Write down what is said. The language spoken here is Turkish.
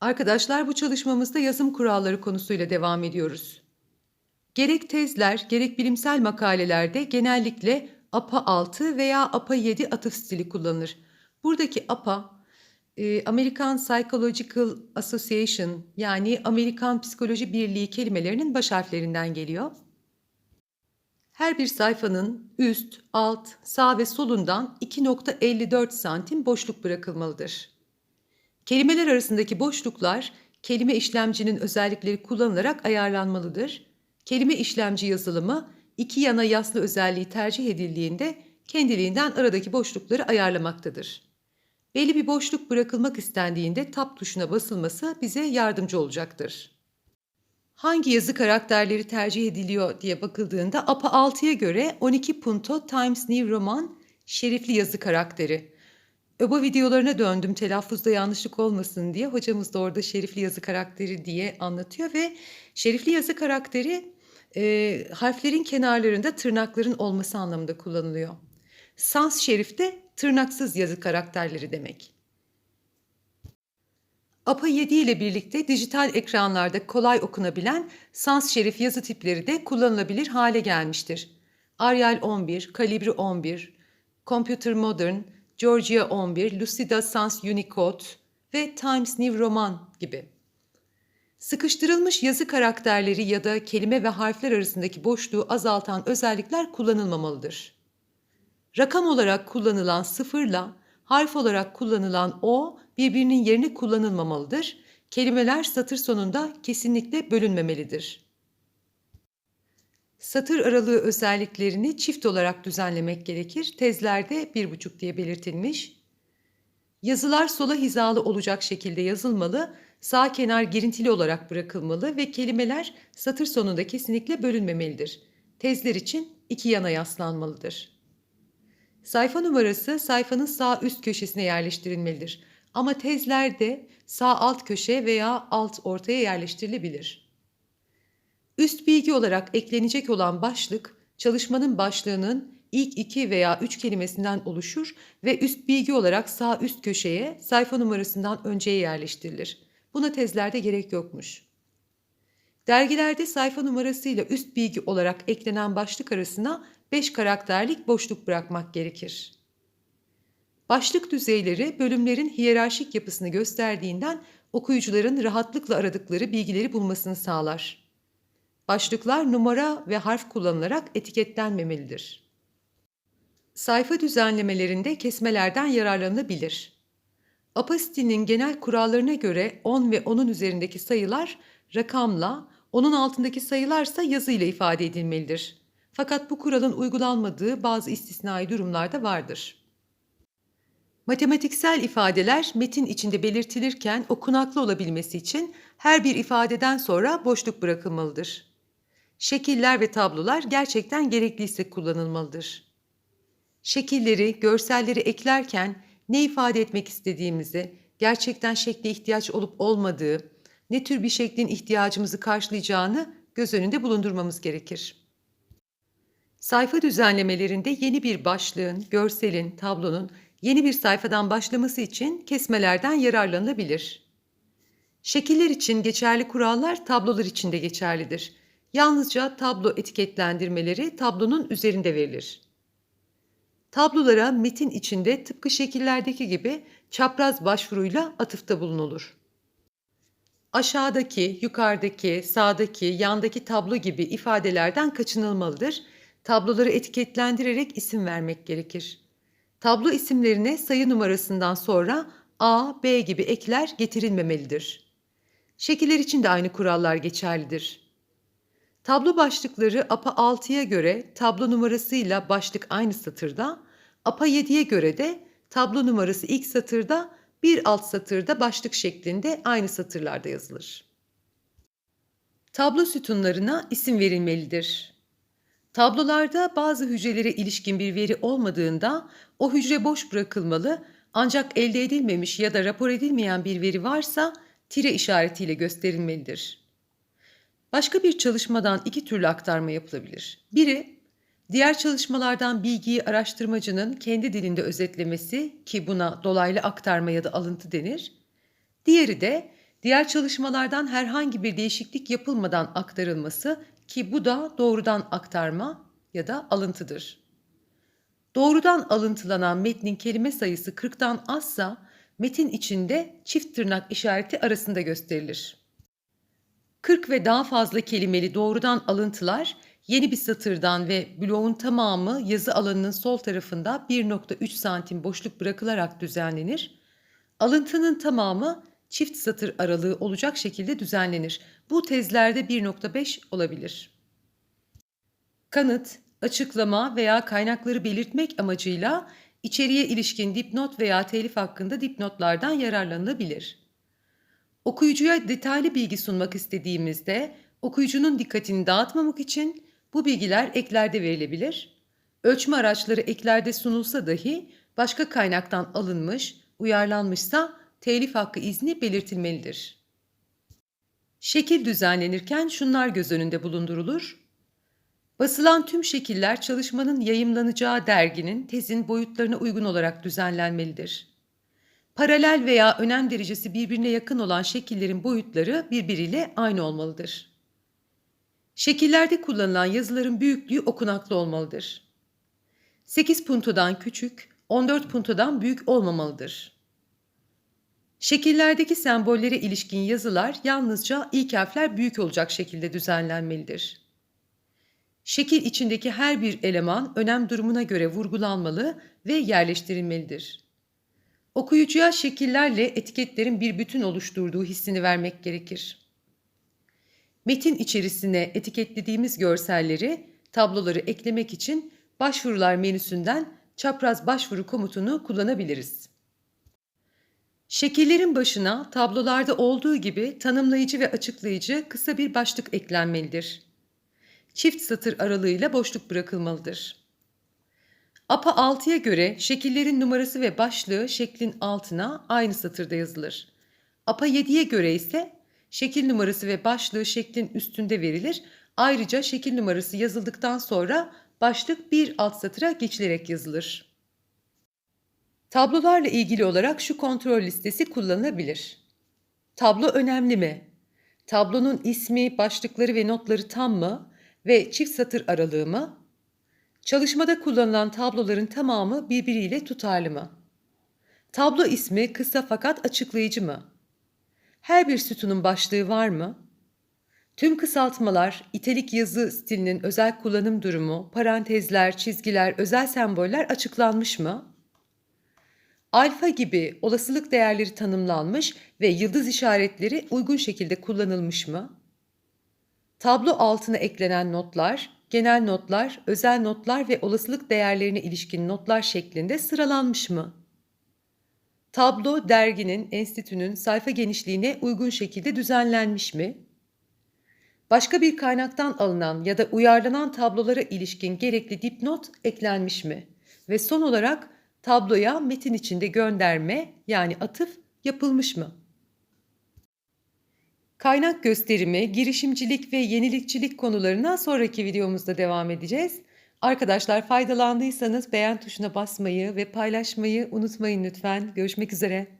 Arkadaşlar bu çalışmamızda yazım kuralları konusuyla devam ediyoruz. Gerek tezler, gerek bilimsel makalelerde genellikle APA 6 veya APA 7 atıf stili kullanılır. Buradaki APA, e, American Psychological Association yani Amerikan Psikoloji Birliği kelimelerinin baş harflerinden geliyor. Her bir sayfanın üst, alt, sağ ve solundan 2.54 santim boşluk bırakılmalıdır. Kelimeler arasındaki boşluklar kelime işlemcinin özellikleri kullanılarak ayarlanmalıdır. Kelime işlemci yazılımı iki yana yaslı özelliği tercih edildiğinde kendiliğinden aradaki boşlukları ayarlamaktadır. Belli bir boşluk bırakılmak istendiğinde tab tuşuna basılması bize yardımcı olacaktır. Hangi yazı karakterleri tercih ediliyor diye bakıldığında APA 6'ya göre 12 Punto Times New Roman şerifli yazı karakteri. ÖBA videolarına döndüm telaffuzda yanlışlık olmasın diye. Hocamız da orada şerifli yazı karakteri diye anlatıyor ve şerifli yazı karakteri e, harflerin kenarlarında tırnakların olması anlamında kullanılıyor. Sans şerif de tırnaksız yazı karakterleri demek. APA 7 ile birlikte dijital ekranlarda kolay okunabilen sans şerif yazı tipleri de kullanılabilir hale gelmiştir. Arial 11, Calibri 11, Computer Modern, Georgia 11, Lucida Sans Unicode ve Times New Roman gibi. Sıkıştırılmış yazı karakterleri ya da kelime ve harfler arasındaki boşluğu azaltan özellikler kullanılmamalıdır. Rakam olarak kullanılan sıfırla harf olarak kullanılan o birbirinin yerine kullanılmamalıdır. Kelimeler satır sonunda kesinlikle bölünmemelidir. Satır aralığı özelliklerini çift olarak düzenlemek gerekir. Tezlerde bir buçuk diye belirtilmiş. Yazılar sola hizalı olacak şekilde yazılmalı, sağ kenar girintili olarak bırakılmalı ve kelimeler satır sonunda kesinlikle bölünmemelidir. Tezler için iki yana yaslanmalıdır. Sayfa numarası sayfanın sağ üst köşesine yerleştirilmelidir. Ama tezlerde sağ alt köşe veya alt ortaya yerleştirilebilir. Üst bilgi olarak eklenecek olan başlık, çalışmanın başlığının ilk iki veya üç kelimesinden oluşur ve üst bilgi olarak sağ üst köşeye sayfa numarasından önceye yerleştirilir. Buna tezlerde gerek yokmuş. Dergilerde sayfa numarasıyla üst bilgi olarak eklenen başlık arasına 5 karakterlik boşluk bırakmak gerekir. Başlık düzeyleri bölümlerin hiyerarşik yapısını gösterdiğinden okuyucuların rahatlıkla aradıkları bilgileri bulmasını sağlar. Başlıklar numara ve harf kullanılarak etiketlenmemelidir. Sayfa düzenlemelerinde kesmelerden yararlanılabilir. Apasitinin genel kurallarına göre 10 ve onun üzerindeki sayılar rakamla, onun altındaki sayılarsa yazıyla ifade edilmelidir. Fakat bu kuralın uygulanmadığı bazı istisnai durumlarda vardır. Matematiksel ifadeler metin içinde belirtilirken okunaklı olabilmesi için her bir ifadeden sonra boşluk bırakılmalıdır. Şekiller ve tablolar gerçekten gerekliyse kullanılmalıdır. Şekilleri, görselleri eklerken ne ifade etmek istediğimizi, gerçekten şekle ihtiyaç olup olmadığı, ne tür bir şeklin ihtiyacımızı karşılayacağını göz önünde bulundurmamız gerekir. Sayfa düzenlemelerinde yeni bir başlığın, görselin, tablonun yeni bir sayfadan başlaması için kesmelerden yararlanılabilir. Şekiller için geçerli kurallar tablolar için de geçerlidir. Yalnızca tablo etiketlendirmeleri tablonun üzerinde verilir. Tablolara metin içinde tıpkı şekillerdeki gibi çapraz başvuruyla atıfta bulunulur. Aşağıdaki, yukarıdaki, sağdaki, yandaki tablo gibi ifadelerden kaçınılmalıdır. Tabloları etiketlendirerek isim vermek gerekir. Tablo isimlerine sayı numarasından sonra A, B gibi ekler getirilmemelidir. Şekiller için de aynı kurallar geçerlidir. Tablo başlıkları APA 6'ya göre tablo numarasıyla başlık aynı satırda, APA 7'ye göre de tablo numarası ilk satırda, bir alt satırda başlık şeklinde aynı satırlarda yazılır. Tablo sütunlarına isim verilmelidir. Tablolarda bazı hücrelere ilişkin bir veri olmadığında o hücre boş bırakılmalı ancak elde edilmemiş ya da rapor edilmeyen bir veri varsa tire işaretiyle gösterilmelidir. Başka bir çalışmadan iki türlü aktarma yapılabilir. Biri, diğer çalışmalardan bilgiyi araştırmacının kendi dilinde özetlemesi ki buna dolaylı aktarma ya da alıntı denir. Diğeri de diğer çalışmalardan herhangi bir değişiklik yapılmadan aktarılması ki bu da doğrudan aktarma ya da alıntıdır. Doğrudan alıntılanan metnin kelime sayısı 40'tan azsa metin içinde çift tırnak işareti arasında gösterilir. 40 ve daha fazla kelimeli doğrudan alıntılar yeni bir satırdan ve bloğun tamamı yazı alanının sol tarafında 1.3 santim boşluk bırakılarak düzenlenir. Alıntının tamamı çift satır aralığı olacak şekilde düzenlenir. Bu tezlerde 1.5 olabilir. Kanıt, açıklama veya kaynakları belirtmek amacıyla içeriye ilişkin dipnot veya telif hakkında dipnotlardan yararlanılabilir. Okuyucuya detaylı bilgi sunmak istediğimizde okuyucunun dikkatini dağıtmamak için bu bilgiler eklerde verilebilir. Ölçme araçları eklerde sunulsa dahi başka kaynaktan alınmış, uyarlanmışsa telif hakkı izni belirtilmelidir. Şekil düzenlenirken şunlar göz önünde bulundurulur. Basılan tüm şekiller çalışmanın yayımlanacağı derginin tezin boyutlarına uygun olarak düzenlenmelidir. Paralel veya önem derecesi birbirine yakın olan şekillerin boyutları birbiriyle aynı olmalıdır. Şekillerde kullanılan yazıların büyüklüğü okunaklı olmalıdır. 8 puntodan küçük, 14 puntodan büyük olmamalıdır. Şekillerdeki sembollere ilişkin yazılar yalnızca ilk harfler büyük olacak şekilde düzenlenmelidir. Şekil içindeki her bir eleman önem durumuna göre vurgulanmalı ve yerleştirilmelidir. Okuyucuya şekillerle etiketlerin bir bütün oluşturduğu hissini vermek gerekir. Metin içerisine etiketlediğimiz görselleri, tabloları eklemek için başvurular menüsünden çapraz başvuru komutunu kullanabiliriz. Şekillerin başına tablolarda olduğu gibi tanımlayıcı ve açıklayıcı kısa bir başlık eklenmelidir. Çift satır aralığıyla boşluk bırakılmalıdır. APA 6'ya göre şekillerin numarası ve başlığı şeklin altına aynı satırda yazılır. APA 7'ye göre ise şekil numarası ve başlığı şeklin üstünde verilir. Ayrıca şekil numarası yazıldıktan sonra başlık bir alt satıra geçilerek yazılır. Tablolarla ilgili olarak şu kontrol listesi kullanılabilir. Tablo önemli mi? Tablonun ismi, başlıkları ve notları tam mı ve çift satır aralığı mı? Çalışmada kullanılan tabloların tamamı birbiriyle tutarlı mı? Tablo ismi kısa fakat açıklayıcı mı? Her bir sütunun başlığı var mı? Tüm kısaltmalar, itelik yazı stilinin özel kullanım durumu, parantezler, çizgiler, özel semboller açıklanmış mı? Alfa gibi olasılık değerleri tanımlanmış ve yıldız işaretleri uygun şekilde kullanılmış mı? Tablo altına eklenen notlar, genel notlar, özel notlar ve olasılık değerlerine ilişkin notlar şeklinde sıralanmış mı? Tablo derginin, enstitünün sayfa genişliğine uygun şekilde düzenlenmiş mi? Başka bir kaynaktan alınan ya da uyarlanan tablolara ilişkin gerekli dipnot eklenmiş mi? Ve son olarak tabloya metin içinde gönderme yani atıf yapılmış mı? Kaynak gösterimi, girişimcilik ve yenilikçilik konularına sonraki videomuzda devam edeceğiz. Arkadaşlar faydalandıysanız beğen tuşuna basmayı ve paylaşmayı unutmayın lütfen. Görüşmek üzere.